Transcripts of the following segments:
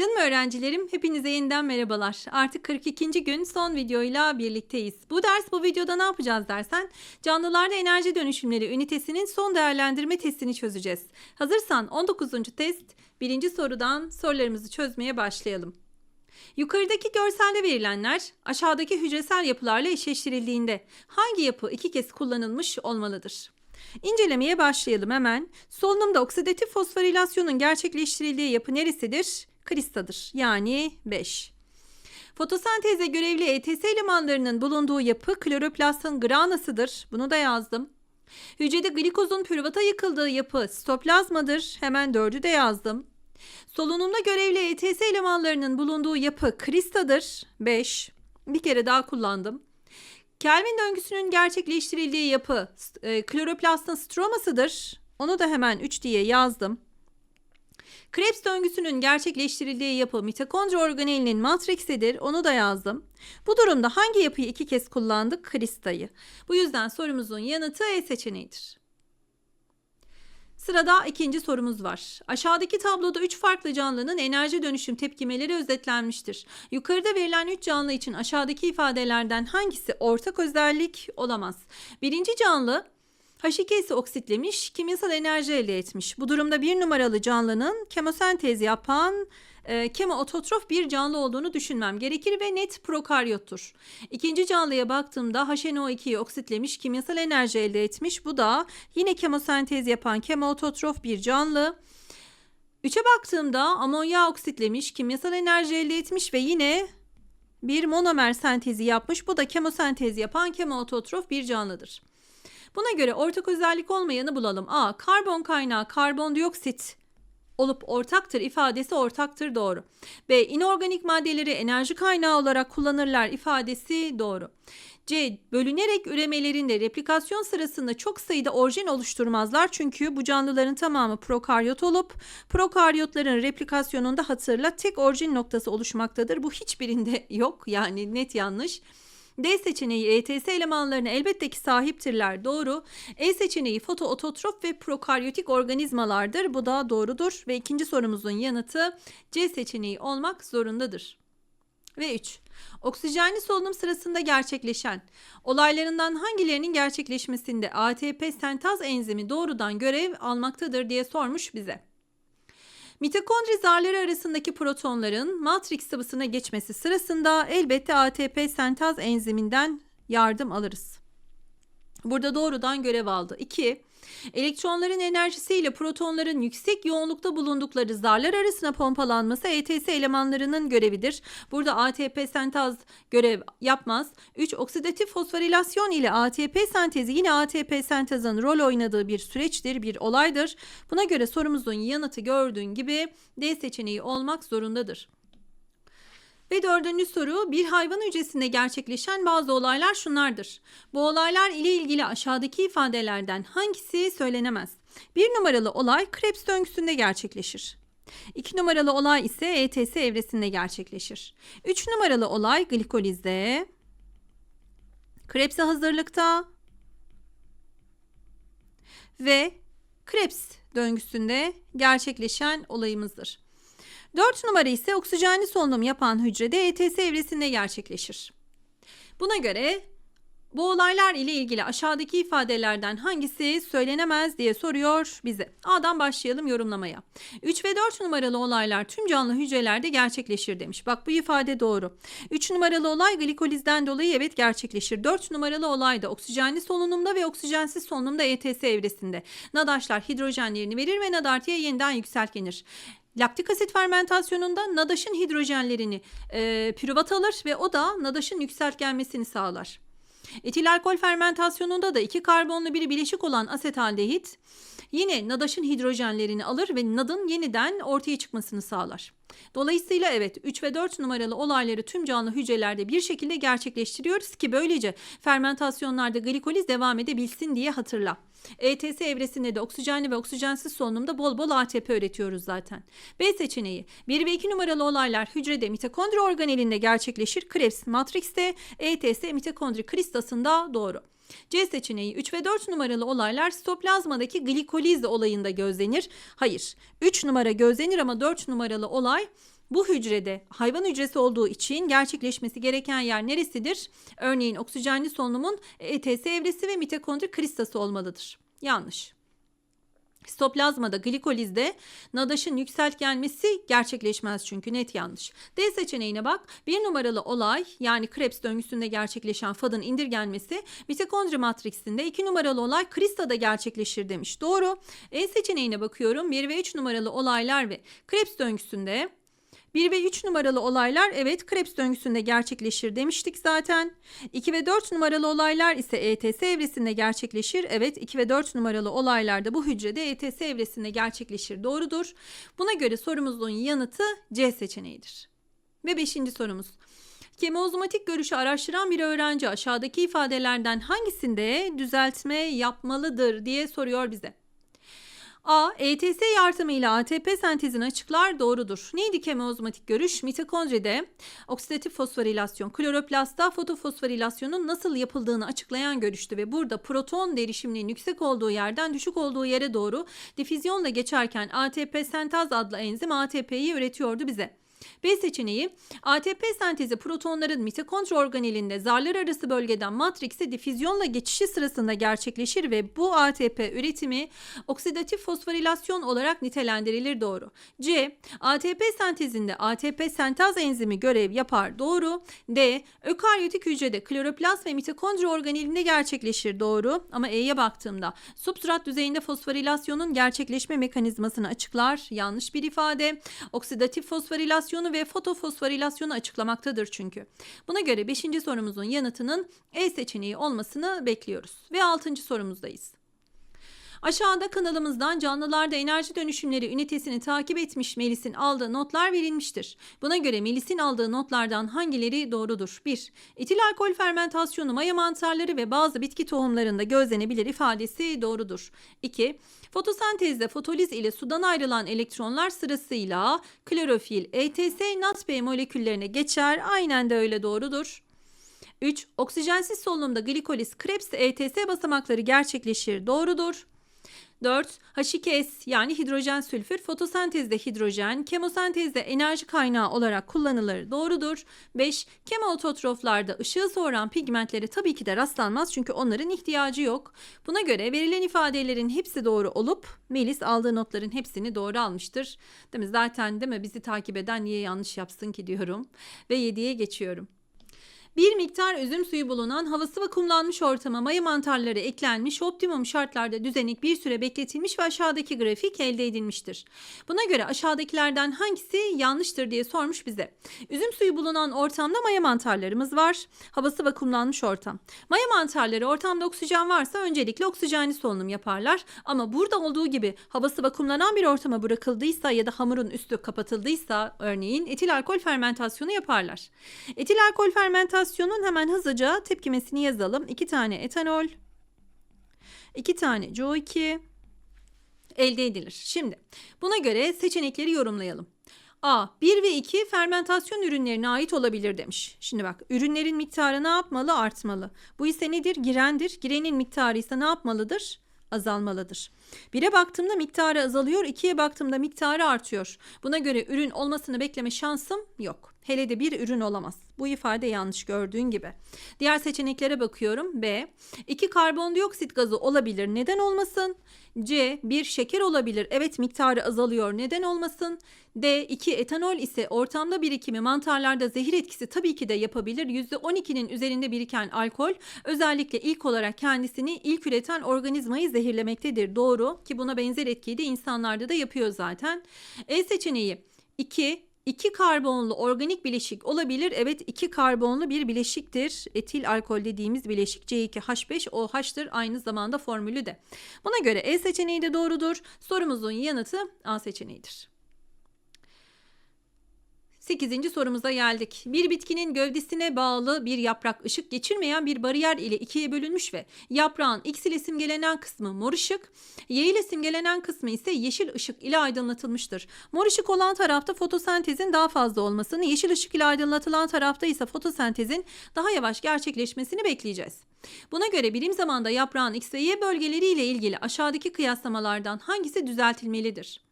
Canım öğrencilerim, hepinize yeniden merhabalar. Artık 42. gün son videoyla birlikteyiz. Bu ders bu videoda ne yapacağız dersen, canlılarda enerji dönüşümleri ünitesinin son değerlendirme testini çözeceğiz. Hazırsan 19. test, birinci sorudan sorularımızı çözmeye başlayalım. Yukarıdaki görselde verilenler aşağıdaki hücresel yapılarla eşleştirildiğinde hangi yapı iki kez kullanılmış olmalıdır? İncelemeye başlayalım hemen. Solunumda oksidatif fosforilasyonun gerçekleştirildiği yapı neresidir? Kristadır. Yani 5. Fotosenteze görevli ETS elemanlarının bulunduğu yapı kloroplastın granasıdır. Bunu da yazdım. Hücrede glikozun pürüvata yıkıldığı yapı sitoplazmadır. Hemen dördü de yazdım. Solunumda görevli ETS elemanlarının bulunduğu yapı kristadır. 5. Bir kere daha kullandım. Kelvin döngüsünün gerçekleştirildiği yapı e, kloroplastın stromasıdır. Onu da hemen 3 diye yazdım. Krebs döngüsünün gerçekleştirildiği yapı mitokondri organelinin matriksidir. Onu da yazdım. Bu durumda hangi yapıyı iki kez kullandık? Kristayı. Bu yüzden sorumuzun yanıtı E seçeneğidir. Sırada ikinci sorumuz var. Aşağıdaki tabloda 3 farklı canlının enerji dönüşüm tepkimeleri özetlenmiştir. Yukarıda verilen 3 canlı için aşağıdaki ifadelerden hangisi ortak özellik olamaz? Birinci canlı H2S'i oksitlemiş, kimyasal enerji elde etmiş. Bu durumda bir numaralı canlının kemosentez yapan e, kemoototrof bir canlı olduğunu düşünmem gerekir ve net prokaryottur. İkinci canlıya baktığımda HNO2'yi oksitlemiş, kimyasal enerji elde etmiş. Bu da yine kemosentez yapan kemoototrof bir canlı. Üçe baktığımda amonya oksitlemiş, kimyasal enerji elde etmiş ve yine bir monomer sentezi yapmış. Bu da kemosentez yapan kemoototrof bir canlıdır. Buna göre ortak özellik olmayanı bulalım. A. Karbon kaynağı karbondioksit olup ortaktır ifadesi ortaktır doğru. B. İnorganik maddeleri enerji kaynağı olarak kullanırlar ifadesi doğru. C. Bölünerek üremelerinde replikasyon sırasında çok sayıda orijin oluşturmazlar çünkü bu canlıların tamamı prokaryot olup prokaryotların replikasyonunda hatırla tek orijin noktası oluşmaktadır. Bu hiçbirinde yok yani net yanlış. D seçeneği ETS elemanlarına elbette ki sahiptirler. Doğru. E seçeneği fotoototrof ve prokaryotik organizmalardır. Bu da doğrudur. Ve ikinci sorumuzun yanıtı C seçeneği olmak zorundadır. Ve 3. Oksijenli solunum sırasında gerçekleşen olaylarından hangilerinin gerçekleşmesinde ATP sentaz enzimi doğrudan görev almaktadır diye sormuş bize. Mitokondri zarları arasındaki protonların matrix sıvısına geçmesi sırasında elbette ATP sentaz enziminden yardım alırız. Burada doğrudan görev aldı. 2. Elektronların enerjisiyle protonların yüksek yoğunlukta bulundukları zarlar arasına pompalanması ETS elemanlarının görevidir. Burada ATP sentaz görev yapmaz. 3. Oksidatif fosforilasyon ile ATP sentezi yine ATP sentezin rol oynadığı bir süreçtir, bir olaydır. Buna göre sorumuzun yanıtı gördüğün gibi D seçeneği olmak zorundadır. Ve dördüncü soru bir hayvan hücresinde gerçekleşen bazı olaylar şunlardır. Bu olaylar ile ilgili aşağıdaki ifadelerden hangisi söylenemez? Bir numaralı olay Krebs döngüsünde gerçekleşir. İki numaralı olay ise ETS evresinde gerçekleşir. Üç numaralı olay glikolizde, Krebs'e hazırlıkta ve Krebs döngüsünde gerçekleşen olayımızdır. 4 numara ise oksijenli solunum yapan hücrede ETS evresinde gerçekleşir. Buna göre bu olaylar ile ilgili aşağıdaki ifadelerden hangisi söylenemez diye soruyor bize. A'dan başlayalım yorumlamaya. 3 ve 4 numaralı olaylar tüm canlı hücrelerde gerçekleşir demiş. Bak bu ifade doğru. 3 numaralı olay glikolizden dolayı evet gerçekleşir. 4 numaralı olay da oksijenli solunumda ve oksijensiz solunumda ETS evresinde. Nadaşlar hidrojenlerini verir ve nadartıya yeniden yükseltgenir. Laktik asit fermentasyonunda nadaşın hidrojenlerini e, pürüvat alır ve o da nadaşın yükseltgenmesini sağlar. Etil alkol fermentasyonunda da iki karbonlu bir bileşik olan asetaldehit yine nadaşın hidrojenlerini alır ve nadın yeniden ortaya çıkmasını sağlar. Dolayısıyla evet 3 ve 4 numaralı olayları tüm canlı hücrelerde bir şekilde gerçekleştiriyoruz ki böylece fermentasyonlarda glikoliz devam edebilsin diye hatırla. ETS evresinde de oksijenli ve oksijensiz solunumda bol bol ATP üretiyoruz zaten. B seçeneği 1 ve 2 numaralı olaylar hücrede mitokondri organelinde gerçekleşir. Krebs matrikste, ETS mitokondri kristasında doğru. C seçeneği 3 ve 4 numaralı olaylar sitoplazmadaki glikoliz olayında gözlenir. Hayır. 3 numara gözlenir ama 4 numaralı olay Bu hücrede hayvan hücresi olduğu için gerçekleşmesi gereken yer neresidir? Örneğin oksijenli solunumun ETS evresi ve mitokondri kristası olmalıdır. Yanlış. Sitoplazmada glikolizde NADAŞ'ın yükselt gelmesi gerçekleşmez çünkü net yanlış. D seçeneğine bak. Bir numaralı olay yani Krebs döngüsünde gerçekleşen FAD'ın indirgenmesi mitokondri matriksinde iki numaralı olay Krista'da gerçekleşir demiş. Doğru. E seçeneğine bakıyorum. 1 ve 3 numaralı olaylar ve Krebs döngüsünde 1 ve 3 numaralı olaylar evet Krebs döngüsünde gerçekleşir demiştik zaten. 2 ve 4 numaralı olaylar ise ETS evresinde gerçekleşir. Evet 2 ve 4 numaralı olaylarda bu hücrede ETS evresinde gerçekleşir. Doğrudur. Buna göre sorumuzun yanıtı C seçeneğidir. Ve 5. sorumuz. Kemozomatik görüşü araştıran bir öğrenci aşağıdaki ifadelerden hangisinde düzeltme yapmalıdır diye soruyor bize. A. ETS yardımıyla ATP sentezini açıklar doğrudur. Neydi kemozomatik görüş? Mitokondride oksidatif fosforilasyon, kloroplastta fotofosforilasyonun nasıl yapıldığını açıklayan görüştü ve burada proton derişiminin yüksek olduğu yerden düşük olduğu yere doğru difüzyonla geçerken ATP sentaz adlı enzim ATP'yi üretiyordu bize. B seçeneği ATP sentezi protonların mitokondri organelinde zarlar arası bölgeden matrikse difüzyonla geçişi sırasında gerçekleşir ve bu ATP üretimi oksidatif fosforilasyon olarak nitelendirilir doğru. C ATP sentezinde ATP sentaz enzimi görev yapar doğru. D ökaryotik hücrede kloroplast ve mitokondri organelinde gerçekleşir doğru. Ama E'ye baktığımda substrat düzeyinde fosforilasyonun gerçekleşme mekanizmasını açıklar yanlış bir ifade. Oksidatif fosforilasyon fosforilasyonu ve fotofosforilasyonu açıklamaktadır çünkü. Buna göre 5. sorumuzun yanıtının E seçeneği olmasını bekliyoruz. Ve 6. sorumuzdayız. Aşağıda kanalımızdan canlılarda enerji dönüşümleri ünitesini takip etmiş Melis'in aldığı notlar verilmiştir. Buna göre Melis'in aldığı notlardan hangileri doğrudur? 1. Etil alkol fermentasyonu maya mantarları ve bazı bitki tohumlarında gözlenebilir ifadesi doğrudur. 2. Fotosentezde fotoliz ile sudan ayrılan elektronlar sırasıyla klorofil, ETS, NADP moleküllerine geçer. Aynen de öyle doğrudur. 3. Oksijensiz solunumda glikoliz, Krebs, ETS basamakları gerçekleşir. Doğrudur. 4. H2S yani hidrojen sülfür fotosentezde hidrojen, kemosentezde enerji kaynağı olarak kullanılır. Doğrudur. 5. Kemototroflarda ışığı soğuran pigmentlere tabii ki de rastlanmaz çünkü onların ihtiyacı yok. Buna göre verilen ifadelerin hepsi doğru olup Melis aldığı notların hepsini doğru almıştır. Değil mi? Zaten değil mi bizi takip eden niye yanlış yapsın ki diyorum. Ve 7'ye geçiyorum. Bir miktar üzüm suyu bulunan havası vakumlanmış ortama maya mantarları eklenmiş, optimum şartlarda düzenek bir süre bekletilmiş ve aşağıdaki grafik elde edilmiştir. Buna göre aşağıdakilerden hangisi yanlıştır diye sormuş bize. Üzüm suyu bulunan ortamda maya mantarlarımız var. Havası vakumlanmış ortam. Maya mantarları ortamda oksijen varsa öncelikle oksijenli solunum yaparlar. Ama burada olduğu gibi havası vakumlanan bir ortama bırakıldıysa ya da hamurun üstü kapatıldıysa örneğin etil alkol fermentasyonu yaparlar. Etil alkol fermentasyonu reaksiyonun hemen hızlıca tepkimesini yazalım. 2 tane etanol, 2 tane CO2 elde edilir. Şimdi buna göre seçenekleri yorumlayalım. A. 1 ve 2 fermentasyon ürünlerine ait olabilir demiş. Şimdi bak ürünlerin miktarı ne yapmalı? Artmalı. Bu ise nedir? Girendir. Girenin miktarı ise ne yapmalıdır? Azalmalıdır. 1'e baktığımda miktarı azalıyor, 2'ye baktığımda miktarı artıyor. Buna göre ürün olmasını bekleme şansım yok. Hele de bir ürün olamaz. Bu ifade yanlış gördüğün gibi. Diğer seçeneklere bakıyorum. B. 2 karbondioksit gazı olabilir. Neden olmasın? C. Bir şeker olabilir. Evet miktarı azalıyor. Neden olmasın? D. 2 etanol ise ortamda birikimi mantarlarda zehir etkisi tabii ki de yapabilir. %12'nin üzerinde biriken alkol özellikle ilk olarak kendisini ilk üreten organizmayı zehirlemektedir. Doğru ki buna benzer etkiyi de insanlarda da yapıyor zaten. E seçeneği 2 İki karbonlu organik bileşik olabilir. Evet iki karbonlu bir bileşiktir. Etil alkol dediğimiz bileşik C2H5OH'tır. Aynı zamanda formülü de. Buna göre E seçeneği de doğrudur. Sorumuzun yanıtı A seçeneğidir. 8. sorumuza geldik. Bir bitkinin gövdesine bağlı bir yaprak ışık geçirmeyen bir bariyer ile ikiye bölünmüş ve yaprağın X ile simgelenen kısmı mor ışık, Y ile simgelenen kısmı ise yeşil ışık ile aydınlatılmıştır. Mor ışık olan tarafta fotosentezin daha fazla olmasını, yeşil ışık ile aydınlatılan tarafta ise fotosentezin daha yavaş gerçekleşmesini bekleyeceğiz. Buna göre birim zamanda yaprağın X ve Y bölgeleri ile ilgili aşağıdaki kıyaslamalardan hangisi düzeltilmelidir?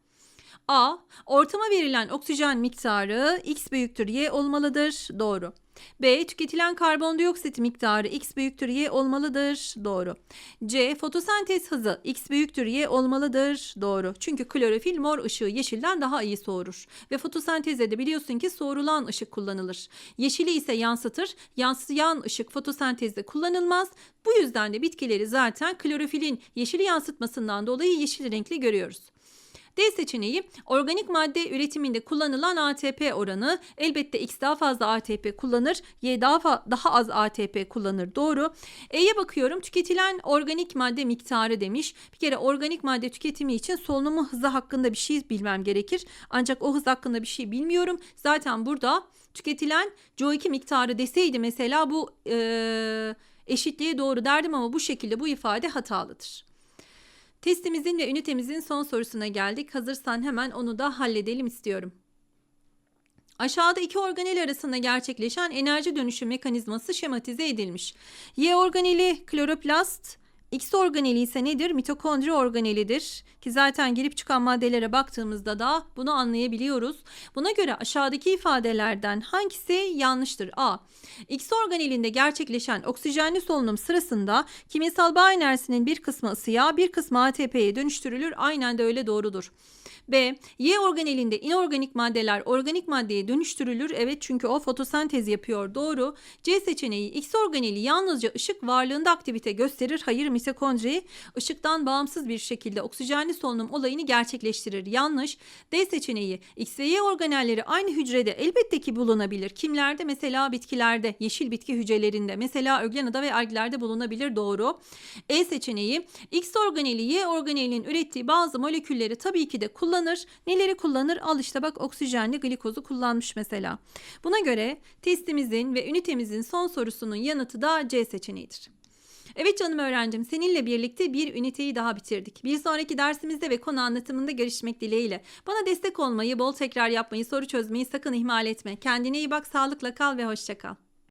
A. Ortama verilen oksijen miktarı X büyüktür Y olmalıdır. Doğru. B. Tüketilen karbondioksit miktarı X büyüktür Y olmalıdır. Doğru. C. Fotosentez hızı X büyüktür Y olmalıdır. Doğru. Çünkü klorofil mor ışığı yeşilden daha iyi soğurur. Ve fotosentezde de biliyorsun ki soğurulan ışık kullanılır. Yeşili ise yansıtır. Yansıyan ışık fotosentezde kullanılmaz. Bu yüzden de bitkileri zaten klorofilin yeşili yansıtmasından dolayı yeşil renkli görüyoruz. D seçeneği organik madde üretiminde kullanılan ATP oranı. Elbette X daha fazla ATP kullanır, Y daha daha az ATP kullanır. Doğru. E'ye bakıyorum. Tüketilen organik madde miktarı demiş. Bir kere organik madde tüketimi için solunumu hızı hakkında bir şey bilmem gerekir. Ancak o hız hakkında bir şey bilmiyorum. Zaten burada tüketilen CO2 miktarı deseydi mesela bu eee, eşitliğe doğru derdim ama bu şekilde bu ifade hatalıdır. Testimizin ve ünitemizin son sorusuna geldik. Hazırsan hemen onu da halledelim istiyorum. Aşağıda iki organel arasında gerçekleşen enerji dönüşüm mekanizması şematize edilmiş. Y organeli kloroplast, X organeli ise nedir? Mitokondri organelidir. Ki zaten girip çıkan maddelere baktığımızda da bunu anlayabiliyoruz. Buna göre aşağıdaki ifadelerden hangisi yanlıştır? A. X organelinde gerçekleşen oksijenli solunum sırasında kimyasal bağ enerjisinin bir kısmı ısıya, bir kısmı ATP'ye dönüştürülür. Aynen de öyle doğrudur. B. Y organelinde inorganik maddeler organik maddeye dönüştürülür. Evet çünkü o fotosentez yapıyor. Doğru. C seçeneği X organeli yalnızca ışık varlığında aktivite gösterir. Hayır mitokondri ışıktan bağımsız bir şekilde oksijenli solunum olayını gerçekleştirir. Yanlış. D seçeneği X ve Y organelleri aynı hücrede elbette ki bulunabilir. Kimlerde? Mesela bitkilerde, yeşil bitki hücrelerinde, mesela öglenada ve alglerde bulunabilir. Doğru. E seçeneği X organeli Y organelinin ürettiği bazı molekülleri tabii ki de kullanır. Neleri kullanır? Al işte bak oksijenli glikozu kullanmış mesela. Buna göre testimizin ve ünitemizin son sorusunun yanıtı da C seçeneğidir. Evet canım öğrencim seninle birlikte bir üniteyi daha bitirdik. Bir sonraki dersimizde ve konu anlatımında görüşmek dileğiyle. Bana destek olmayı, bol tekrar yapmayı, soru çözmeyi sakın ihmal etme. Kendine iyi bak, sağlıkla kal ve hoşça kal.